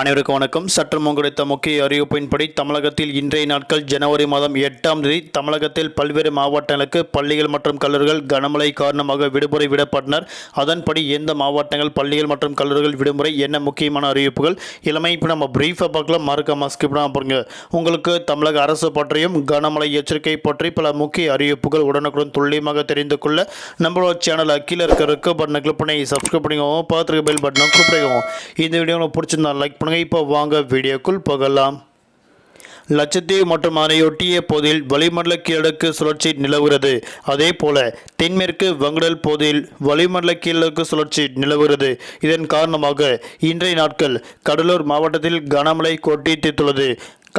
அனைவருக்கும் வணக்கம். சற்று கிடைத்த முக்கிய அறிவிப்பின்படி தமிழகத்தில் இன்றைய நாட்கள் ஜனவரி மாதம் எட்டாம் தேதி தமிழகத்தில் பல்வேறு மாவட்டங்களுக்கு பள்ளிகள் மற்றும் கல்லூரிகள் கனமழை காரணமாக விடுமுறை விடப்பட்டனர். அதன்படி எந்த மாவட்டங்கள் பள்ளிகள் மற்றும் கல்லூரிகள் விடுமுறை? என்ன முக்கியமான அறிவிப்புகள்? இளமை இப்போ நம்ம பிரீஃபாக பார்க்கலாம். மறக்காம ஸ்கிப் பண்ணாம பாருங்க உங்களுக்கு தமிழக அரசு பற்றியும் கனமழை எச்சரிக்கை பற்றி பல முக்கிய அறிவிப்புகள் உடனுக்குடன் துல்லியமாக தெரிந்து கொள்ள நம்மளோட சேனலை கீழே இருக்க இருக்க பட்டனை கிளிக் பண்ணி சப்ஸ்கிரைப் பண்ணிக்கோங்க. பார்த்துருக்க பெல் பட்டனை கிளிக் பண்ணிக்கோங்க. இந்த வீடியோ உங்களுக்கு பிடிச்சிருந்தா லைக் பண்ணுங்க இப்போ வாங்க வீடியோக்குள் போகலாம். லட்சத்தீவு மற்றும் அதனையொட்டிய பகுதியில் வளிமண்டல கீழடுக்கு சுழற்சி நிலவுகிறது. அதே போல தென்மேற்கு வங்கடல் பகுதியில் வளிமண்டல கீழடுக்கு சுழற்சி நிலவுகிறது. இதன் காரணமாக இன்றைய நாட்கள் கடலூர் மாவட்டத்தில் கனமழை கொட்டித்துள்ளது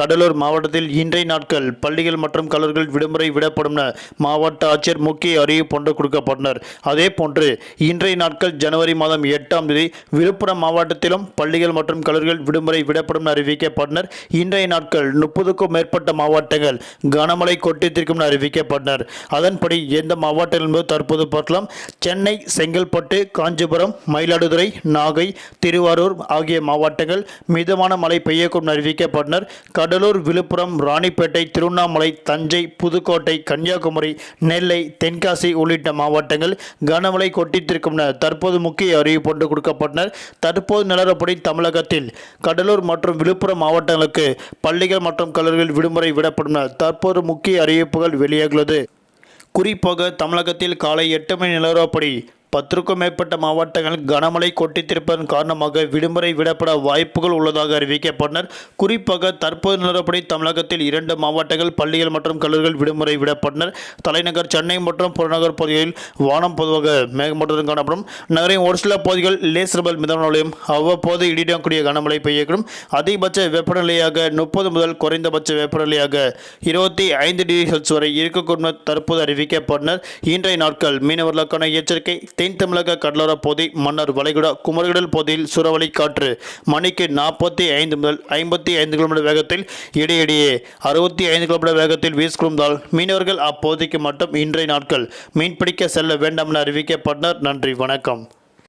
கடலூர் மாவட்டத்தில் இன்றைய நாட்கள் பள்ளிகள் மற்றும் கல்லூரிகள் விடுமுறை விடப்படும் என மாவட்ட ஆட்சியர் முக்கிய அறிவிப்பு ஒன்று கொடுக்கப்பட்டனர். அதே போன்று இன்றைய நாட்கள் ஜனவரி மாதம் எட்டாம் தேதி விழுப்புரம் மாவட்டத்திலும் பள்ளிகள் மற்றும் கல்லூரிகள் விடுமுறை விடப்படும் என அறிவிக்கப்பட்டனர். இன்றைய நாட்கள் முப்பதுக்கும் மேற்பட்ட மாவட்டங்கள் கனமழை கொட்டித்திருக்கும் என அறிவிக்கப்பட்டனர். அதன்படி எந்த மாவட்டம் என்பது தற்போது பார்க்கலாம். சென்னை செங்கல்பட்டு காஞ்சிபுரம் மயிலாடுதுறை நாகை திருவாரூர் ஆகிய மாவட்டங்கள் மிதமான மழை பெய்யக்கூடும் அறிவிக்கப்பட்டனர். கடலூர் விழுப்புரம் ராணிப்பேட்டை திருவண்ணாமலை தஞ்சை புதுக்கோட்டை கன்னியாகுமரி நெல்லை தென்காசி உள்ளிட்ட மாவட்டங்கள் கனமழை கொட்டித்திருக்கும் என தற்போது முக்கிய அறிவிப்பு ஒன்று கொடுக்கப்பட்டனர். தற்போது நிலவரப்படி தமிழகத்தில் கடலூர் மற்றும் விழுப்புரம் மாவட்டங்களுக்கு பள்ளிகள் மற்றும் கல்லூரிகள் விடுமுறை விடப்படும் என தற்போது முக்கிய அறிவிப்புகள் வெளியாகியுள்ளது. குறிப்பாக தமிழகத்தில் காலை எட்டு மணி நிலவரப்படி பத்திற்கும் மேற்பட்ட மாவட்டங்கள் கனமழை கொட்டித்திருப்பதன் காரணமாக விடுமுறை விடப்பட வாய்ப்புகள் உள்ளதாக அறிவிக்கப்பட்டனர். குறிப்பாக தற்போது நிலவரப்படி தமிழகத்தில் இரண்டு மாவட்டங்கள் பள்ளிகள் மற்றும் கல்லூரிகள் விடுமுறை விடப்பட்டனர். தலைநகர் சென்னை மற்றும் புறநகர் பகுதிகளில் வானம் பொதுவாக மேகமூட்டத்துடன் காணப்படும். நகரின் ஒரு சில பகுதிகள் லேசர்பல் மிதமலையும் அவ்வப்போது இடிடக்கூடிய கனமழை பெய்யக்கூடும். அதிகபட்ச வெப்பநிலையாக முப்பது முதல் குறைந்தபட்ச வெப்பநிலையாக இருபத்தி ஐந்து டிகிரி செல்சியஸ் வரை இருக்கக்கூடும் தற்போது அறிவிக்கப்பட்டனர். இன்றைய நாட்கள் மீனவர்களுக்கான எச்சரிக்கை தென் தமிழக கடலோர பகுதி மன்னர் வளைகுடா குமரகடல் பகுதியில் சுறவழி காற்று. மணிக்கு நாற்பத்தி ஐந்து முதல் ஐம்பத்தி ஐந்து கிலோமீட்டர் வேகத்தில் இடையிடையே அறுபத்தி ஐந்து கிலோமீட்டர் வேகத்தில் வீசிக்கொண்டால் மீனவர்கள் அப்பகுதிக்கு மட்டும் இன்றைய நாட்கள் மீன்பிடிக்க செல்ல வேண்டாம் என அறிவிக்கப்பட்டனர். நன்றி வணக்கம்.